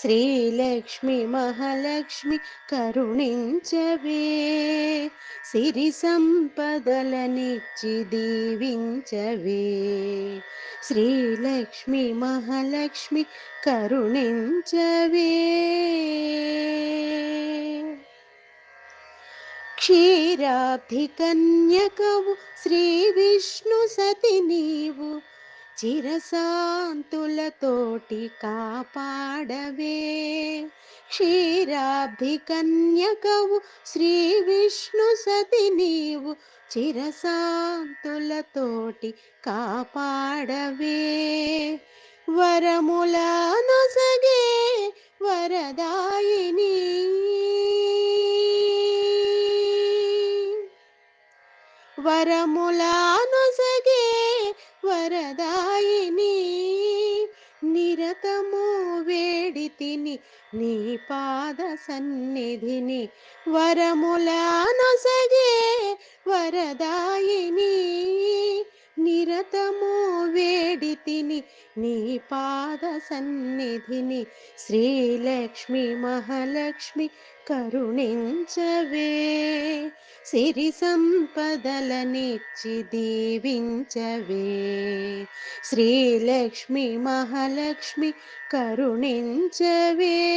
శ్రీలక్ష్మి మహాలక్ష్మి కరుణించవే. సిరి సంపదలనిచ్చి దీవించవే. శ్రీలక్ష్మి మహాలక్ష్మి కరుణించవే. క్షీరాబ్ధి కన్యకవు శ్రీ విష్ణు సతి నీవు. చిరశాంతులతోటి కాపాడవే. క్షీరాబ్ధి కన్యకవు శ్రీ విష్ణు సతి నీవు చిరశాంతులతోటి కాపాడవే. వరముల నొసగే వరదాయిని. వరముల నొసగే వేడి నీ పాద సన్నిధిని వరముల నొసగే వరదాయిని. నిరతము వేడి తిని నీ పాద సన్నిధిని శ్రీలక్ష్మి మహాలక్ష్మి కరుణించవే. సిరి సంపదలనిచ్చి దీవించవే. శ్రీలక్ష్మి మహాలక్ష్మి కరుణించవే.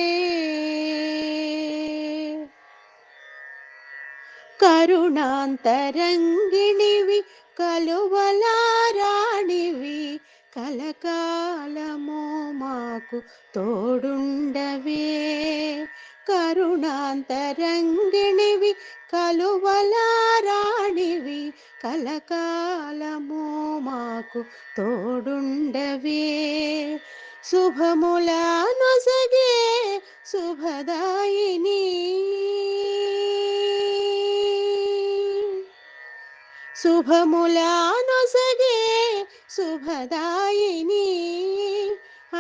కరుణాంతరంగిణివి కలువలారాణివి కలకాలము మాకు తోడుండవే. కరుణాంతరంగిణివి కలువలారాణివి కలకాలము మాకు తోడుండవే. శుభముల నొసగే శుభదాయిని శుభములా నొసగే శుభదాయిని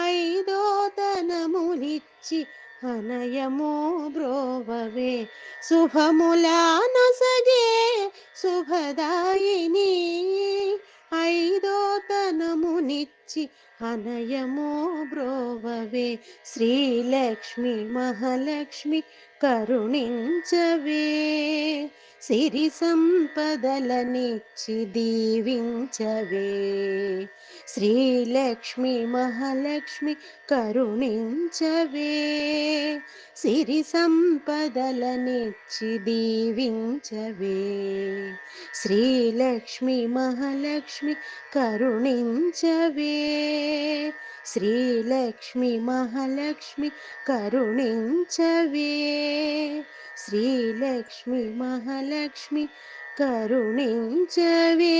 ఐదోతనములిచ్చి అనయము బ్రోవవే. శుభముల నొసగే శుభదాయిని ఐదో తనమునిచ్చి అనయము బ్రోవవే శ్రీలక్ష్మి మహాలక్ష్మి కరుణించవే సిరి సంపదలనిచ్చి దీవించవే శ్రీలక్ష్మి మహాలక్ష్మి కరుణించవే సిరి సంపదలనిచ్చి దీవించవే శ్రీలక్ష్మి మహాలక్ష్మి కరుణించవే శ్రీలక్ష్మి మహాలక్ష్మి కరుణించవే. శ్రీలక్ష్మి మహాలక్ష్మి కరుణించవే.